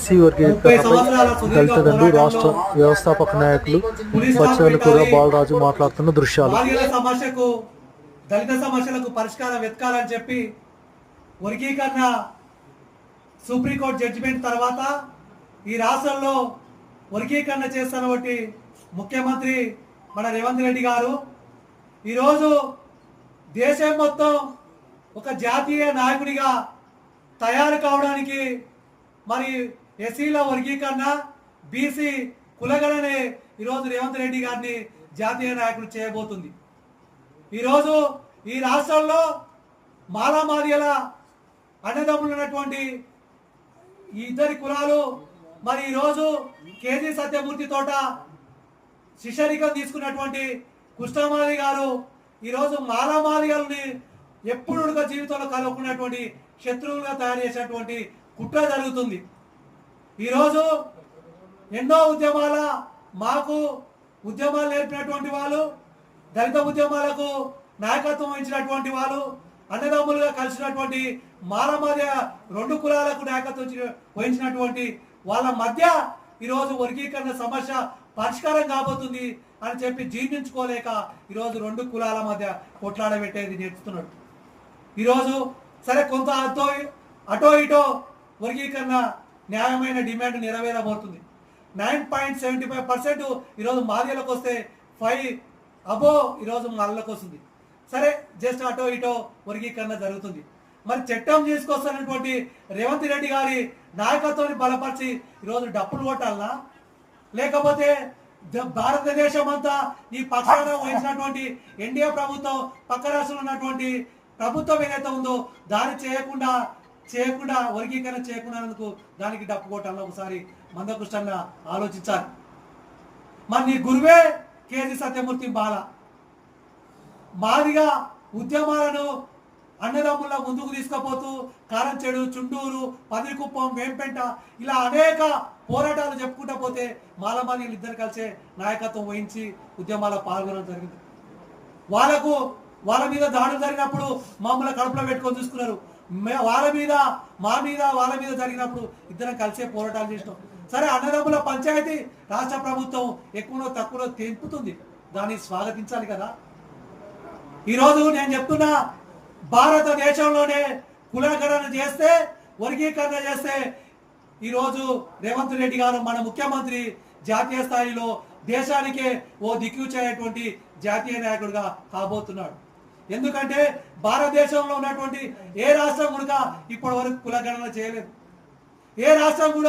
BC వర్గీకరణపై దళిత దండు రాష్ట్ర వ్యవస్థాపక నాయకులు పచ్చవెలకూర బాలరాజు మాట్లాడుతున్న దృశ్యాలు. సమస్యకు దళిత సమస్యలకు పరిష్కారం వెతకాలని చెప్పి వర్గీకరణ సుప్రీంకోర్టు జడ్జిమెంట్ తర్వాత ఈ రాష్ట్రంలో వర్గీకరణ చేస్తున్నటువంటి ముఖ్యమంత్రి మన రేవంత్ రెడ్డి గారు. ఈరోజు దేశం మొత్తం ఒక జాతీయ నాయకుడిగా తయారు కావడానికి మరి ఎస్సీల వర్గీకరణ బీసీ కులగణనే ఈరోజు రేవంత్ రెడ్డి గారిని జాతీయ నాయకుడు చేయబోతుంది. ఈరోజు ఈ రాష్ట్రంలో మాలామాదిగల అన్నదమ్ములు ఉన్నటువంటి ఈ ఇద్దరి కులాలు మరి ఈరోజు కేజీ సత్యమూర్తి తోట శిష్యరికం తీసుకున్నటువంటి కృష్ణమాలి గారు ఈరోజు మాలామాదిగల్ని ఎప్పుడు జీవితంలో కలుపుకున్నటువంటి శత్రువులుగా తయారు చేసినటువంటి కుట్ర జరుగుతుంది. ఈరోజు ఎన్నో ఉద్యమాల మాకు ఉద్యమాలు నేర్పినటువంటి వాళ్ళు దళిత ఉద్యమాలకు నాయకత్వం వహించినటువంటి వాళ్ళు అన్నదమ్ములుగా కలిసినటువంటి మాల మధ్య రెండు కులాలకు నాయకత్వం వహించినటువంటి వాళ్ళ మధ్య ఈరోజు వర్గీకరణ సమస్య పరిష్కారం కాబోతుంది అని చెప్పి జీర్ణించుకోలేక ఈరోజు రెండు కులాల మధ్య కొట్లాడబెట్టేది నేర్చుతున్నాడు. ఈరోజు సరే కొంత అటో అటో ఇటో వర్గీకరణ న్యాయమైన demand నెరవేరబోతుంది. Nine point seventy five percent ఈరోజు మాదిలకు వస్తే ఫైవ్ అబో ఈరోజు మాలకు వస్తుంది. సరే జస్ట్ అటో ఇటో వర్గీకరణ జరుగుతుంది. మరి చట్టం తీసుకొస్తున్నటువంటి రేవంత్ రెడ్డి గారి నాయకత్వాన్ని బలపరిచి ఈరోజు డప్పులు కొట్టాలనా లేకపోతే భారతదేశం అంతా ఈ పక్షాన వహించినటువంటి ఎన్డీఏ ప్రభుత్వం పక్క రాష్ట్రంలో ఉన్నటువంటి ప్రభుత్వం ఏదైతే ఉందో దాన్ని చేయకుండా చేయకుండా వర్గీకరణ చేయకుండా దానికి డప్పు కొట్టాలని ఒకసారి మందకృష్ణ ఆలోచించాలి. మరి నీ గురువే కేజీ సత్యమూర్తి బాల. మాదిగా ఉద్యమాలను అన్నదమ్ముల ముందుకు తీసుకుపోతూ కారంచెడు చుండూరు పదిరికుప్పం వేంపెంట ఇలా అనేక పోరాటాలు చెప్పుకుంటా పోతే మాలమ్మ ఇద్దరు కలిసే నాయకత్వం వహించి ఉద్యమాల్లో పాల్గొనడం జరిగింది. వాళ్ళకు వాళ్ళ మీద దాడులు జరిగినప్పుడు మామూలు కడుపులో పెట్టుకొని చూసుకున్నారు. వాళ్ళ మీద మా మీద వాళ్ళ మీద జరిగినప్పుడు ఇద్దరం కలిసే పోరాటాలు చేసినాం. సరే అన్నదమ్ముల పంచాయతీ రాష్ట్ర ప్రభుత్వం ఎక్కువనో తక్కువనో తెంపుతుంది. దాన్ని స్వాగతించాలి కదా. ఈరోజు నేను చెప్తున్నా భారతదేశంలోనే కులకరణ చేస్తే వర్గీకరణ చేస్తే ఈరోజు రేవంత్ రెడ్డి గారు మన ముఖ్యమంత్రి జాతీయ స్థాయిలో దేశానికే ఓ దిక్కుచేటువంటి జాతీయ నాయకుడిగా కాబోతున్నాడు. ఎందుకంటే భారతదేశంలో ఉన్నటువంటి ఏ రాష్ట్రం కూడా ఇప్పటి వరకు కులగణన చేయలేదు. ఏ రాష్ట్రం కూడా